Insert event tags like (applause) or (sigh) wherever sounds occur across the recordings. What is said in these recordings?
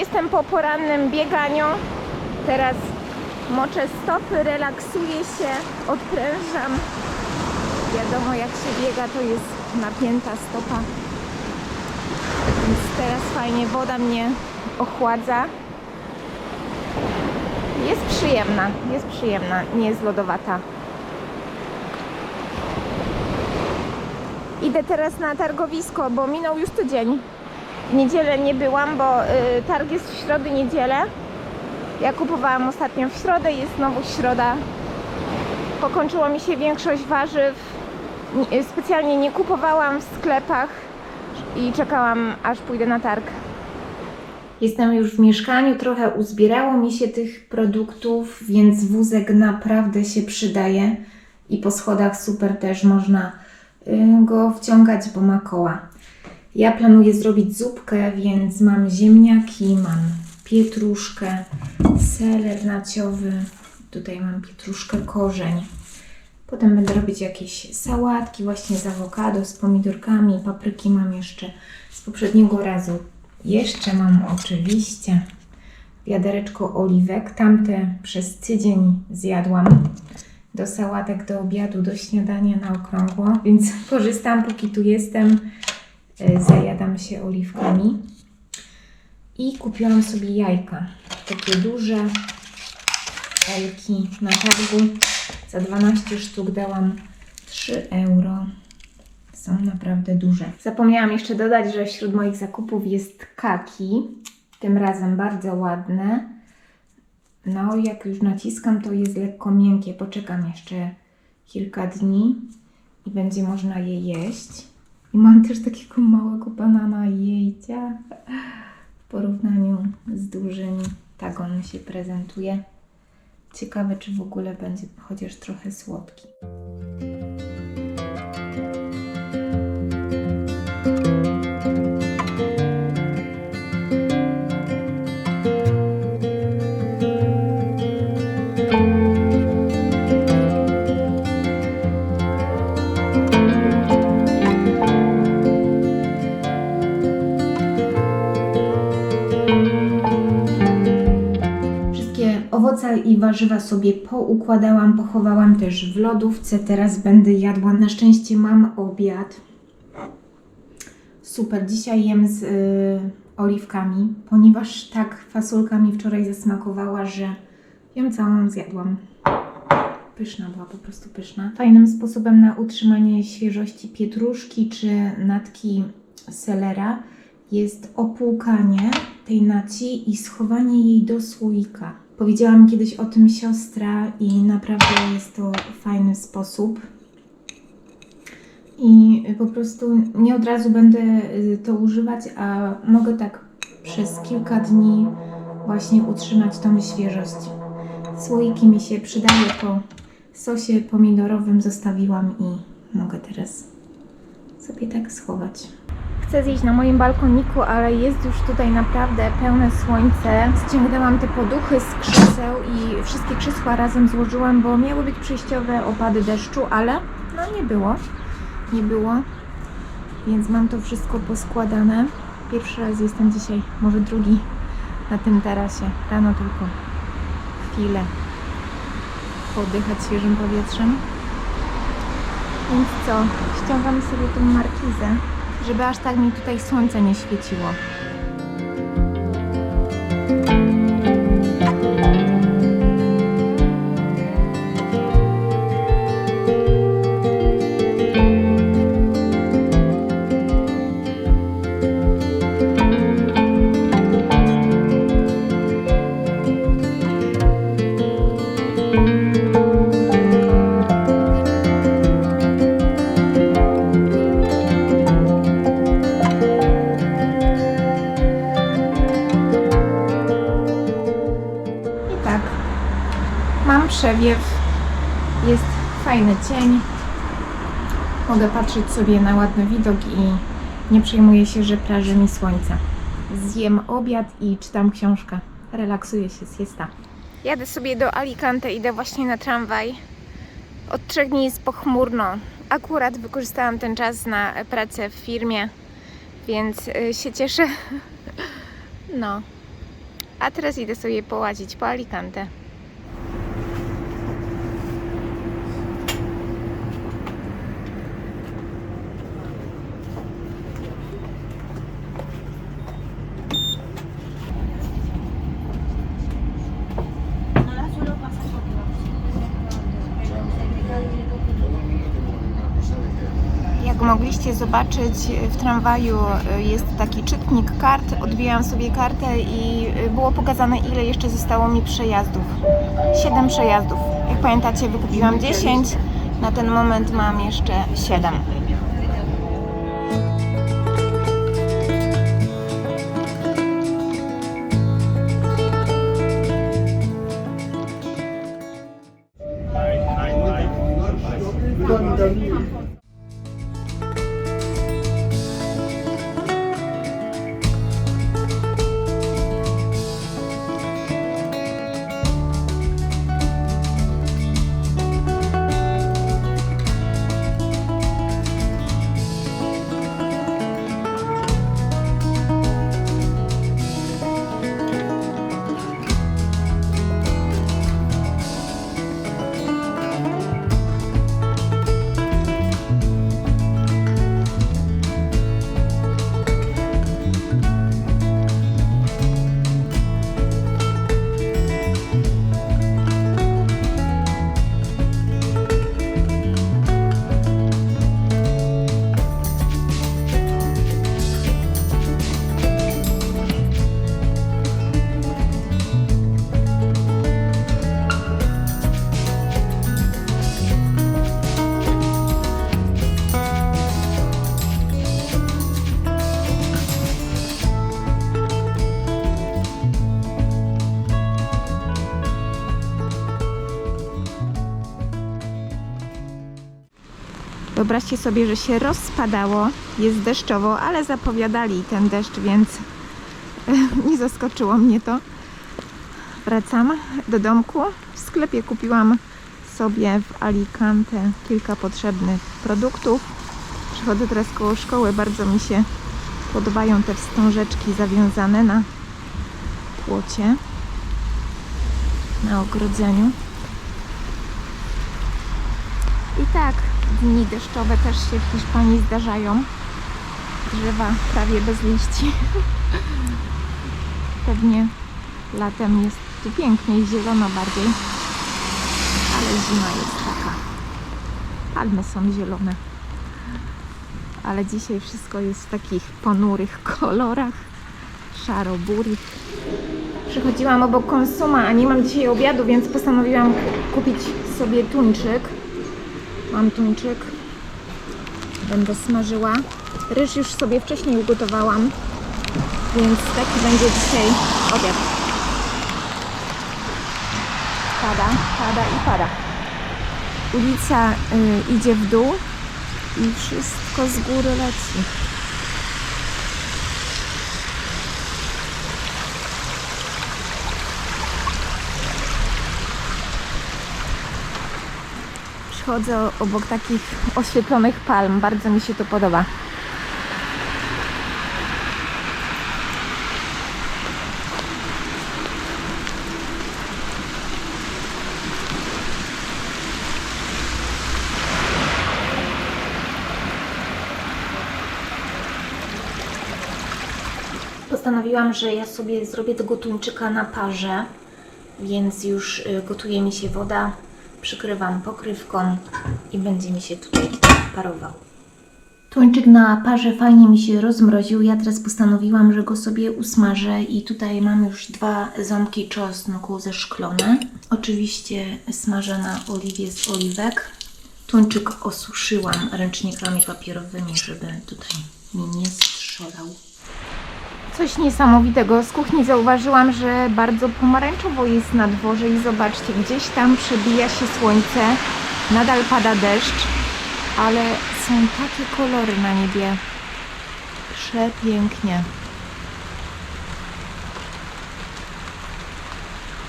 jestem po porannym bieganiu. Teraz moczę stopy, relaksuję się, odprężam. Wiadomo, jak się biega, to jest napięta stopa. Więc teraz fajnie woda mnie ochładza. Jest przyjemna, jest przyjemna, nie jest lodowata. Idę teraz na targowisko, bo minął już tydzień. W niedzielę nie byłam, bo y, targ jest w środę, niedzielę. Ja kupowałam ostatnio w środę, jest znowu środa. Pokończyło mi się większość warzyw. Y, Specjalnie nie kupowałam w sklepach i czekałam aż pójdę na targ. Jestem już w mieszkaniu, trochę uzbierało mi się tych produktów, więc wózek naprawdę się przydaje i po schodach super też można y, go wciągać, bo ma koła. Ja planuję zrobić zupkę, więc mam ziemniaki, mam pietruszkę, seler naciowy, tutaj mam pietruszkę korzeń. Potem będę robić jakieś sałatki właśnie z awokado, z pomidorkami, papryki mam jeszcze z poprzedniego razu. Jeszcze mam oczywiście wiadereczko oliwek. Tamte przez tydzień zjadłam do sałatek, do obiadu, do śniadania na okrągło, więc (laughs) korzystam póki tu jestem. E, Zajadam się oliwkami. I kupiłam sobie jajka. Takie duże jajki na targu. Za 12 sztuk dałam 3 euro. Są naprawdę duże. Zapomniałam jeszcze dodać, że wśród moich zakupów jest kaki. Tym razem bardzo ładne. No, jak już naciskam, to jest lekko miękkie. Poczekam jeszcze kilka dni i będzie można je jeść. I mam też takiego małego banana jejcia w porównaniu z dużymi. Tak on się prezentuje. Ciekawe, czy w ogóle będzie chociaż trochę słodki. Warzywa sobie poukładałam, pochowałam też w lodówce. Teraz będę jadła. Na szczęście mam obiad. Super, dzisiaj jem z y, oliwkami, ponieważ tak fasolka mi wczoraj zasmakowała, że ją całą zjadłam. Pyszna była, po prostu pyszna. Fajnym sposobem na utrzymanie świeżości pietruszki czy natki selera jest opłukanie tej naci i schowanie jej do słoika. Powiedziała mi kiedyś o tym siostra i naprawdę jest to fajny sposób. I po prostu nie od razu będę y, to używać, a mogę tak przez kilka dni właśnie utrzymać tą świeżość. Słoiki mi się przydały po sosie pomidorowym, zostawiłam i mogę teraz sobie tak schować. Chcę zjeść na moim balkoniku, ale jest już tutaj naprawdę pełne słońce. Ściągnęłam te poduchy z krzeseł i wszystkie krzesła razem złożyłam, bo miały być przejściowe opady deszczu, ale no nie było. Nie było. Więc mam to wszystko poskładane. Pierwszy raz jestem dzisiaj, może drugi na tym tarasie. Rano tylko chwilę podychać świeżym powietrzem. Więc co? Ściągam sobie tą markizę, żeby aż tak mi tutaj słońce nie świeciło. Jest fajny cień. Mogę patrzeć sobie na ładny widok i nie przejmuję się, że praży mi słońce. Zjem obiad i czytam książkę. Relaksuję się, siesta. Jadę sobie do Alicante, idę właśnie na tramwaj. Od trzech dni jest pochmurno. Akurat wykorzystałam ten czas na pracę w firmie Więc y, się cieszę. (laughs) No. A teraz idę sobie połazić po Alicante. Jak mogliście zobaczyć, w tramwaju y, jest taki czytnik kart. Odbijałam sobie kartę i y, było pokazane, ile jeszcze zostało mi przejazdów. 7 przejazdów. Jak pamiętacie, wykupiłam 10. Na ten moment mam jeszcze 7. Wyobraźcie sobie, że się rozpadało, jest deszczowo, ale zapowiadali ten deszcz, więc (laughs) nie zaskoczyło mnie to. Wracam do domku. W sklepie kupiłam sobie w Alicante kilka potrzebnych produktów. Przychodzę teraz koło szkoły, bardzo mi się podobają te wstążeczki zawiązane na płocie, na ogrodzeniu. I tak, dni deszczowe też się w Hiszpanii zdarzają. Drzewa prawie bez liści. (laughs) Pewnie latem jest tu piękniej, zielono bardziej. Ale zima jest taka. Palmy są zielone. Ale dzisiaj wszystko jest w takich ponurych (laughs) kolorach, szaro-burych. Przychodziłam obok konsuma, a nie mam dzisiaj obiadu, więc postanowiłam kupić sobie tuńczyk. Mam tuńczyk. Będę smażyła. Ryż już sobie wcześniej ugotowałam, więc taki będzie dzisiaj obiad. Pada, pada i pada. Ulica y, idzie w dół i wszystko z góry leci. Przychodzę obok takich oświetlonych palm. Bardzo mi się to podoba. Postanowiłam, że ja sobie zrobię tego tuńczyka na parze, więc już y, gotuje mi się woda. Przykrywam pokrywką i będzie mi się tutaj parował. Tuńczyk na parze fajnie mi się rozmroził. Ja teraz postanowiłam, że go sobie usmażę i tutaj mam już dwa ząbki czosnku zeszklone. Oczywiście smażę na oliwie z oliwek. Tuńczyk osuszyłam ręcznikami papierowymi, żeby tutaj mi nie strzelał. Coś niesamowitego. Z kuchni zauważyłam, że bardzo pomarańczowo jest na dworze i zobaczcie, gdzieś tam przebija się słońce, nadal pada deszcz, ale są takie kolory na niebie. Przepięknie.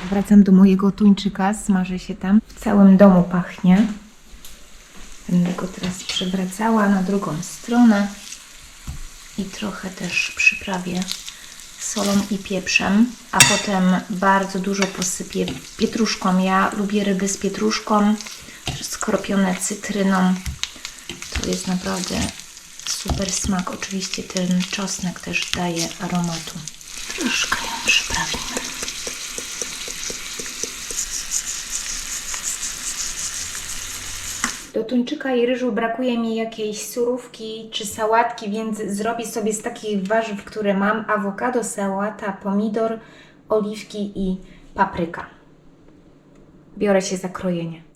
Wracam do mojego tuńczyka, smaży się tam. W całym domu pachnie. Będę go teraz przewracała na drugą stronę. I trochę też przyprawię solą i pieprzem, a potem bardzo dużo posypię pietruszką. Ja lubię ryby z pietruszką, skropione cytryną. To jest naprawdę super smak. Oczywiście ten czosnek też daje aromatu. Troszkę ją Do tuńczyka i ryżu brakuje mi jakiejś surówki czy sałatki, więc zrobię sobie z takich warzyw, które mam: awokado, sałata, pomidor, oliwki i papryka. Biorę się za krojenie.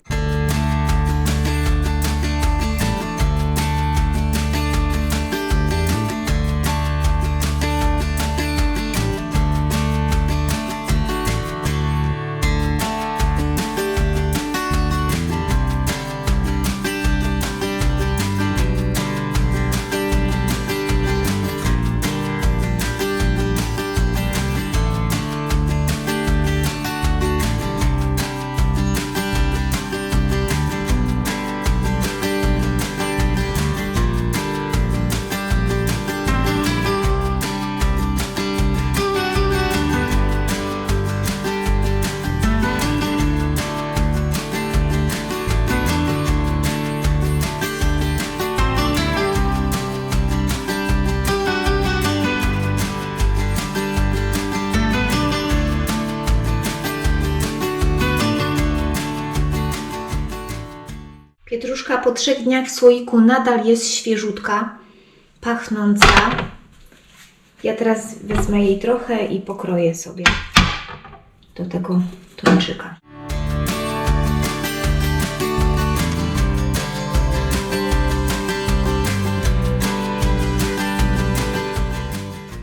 Po trzech dniach w słoiku nadal jest świeżutka, pachnąca. Ja teraz wezmę jej trochę i pokroję sobie do tego tuńczyka.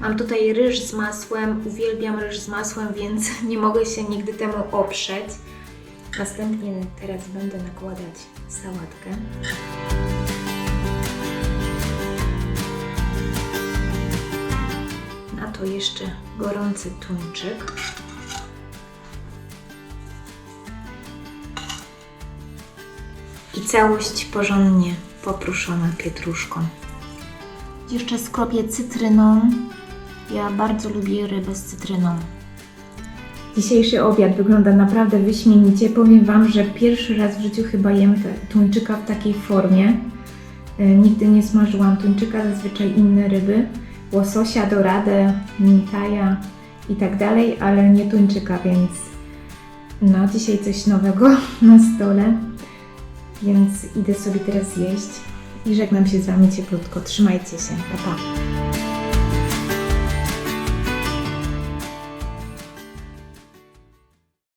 Mam tutaj ryż z masłem, uwielbiam ryż z masłem, więc (laughs) nie mogę się nigdy temu oprzeć. Następnie teraz będę nakładać sałatkę. Na to jeszcze gorący tuńczyk. I całość porządnie popruszona pietruszką. Jeszcze skropię cytryną. Ja bardzo lubię rybę z cytryną. Dzisiejszy obiad wygląda naprawdę wyśmienicie. Powiem Wam, że pierwszy raz w życiu chyba jem tuńczyka w takiej formie. E, Nigdy nie smażyłam tuńczyka, zazwyczaj inne ryby. Łososia, doradę, mintaja i tak dalej, ale nie tuńczyka, więc no dzisiaj coś nowego (laughs) na stole. Więc idę sobie teraz jeść i żegnam się z Wami cieplutko. Trzymajcie się. Pa, pa.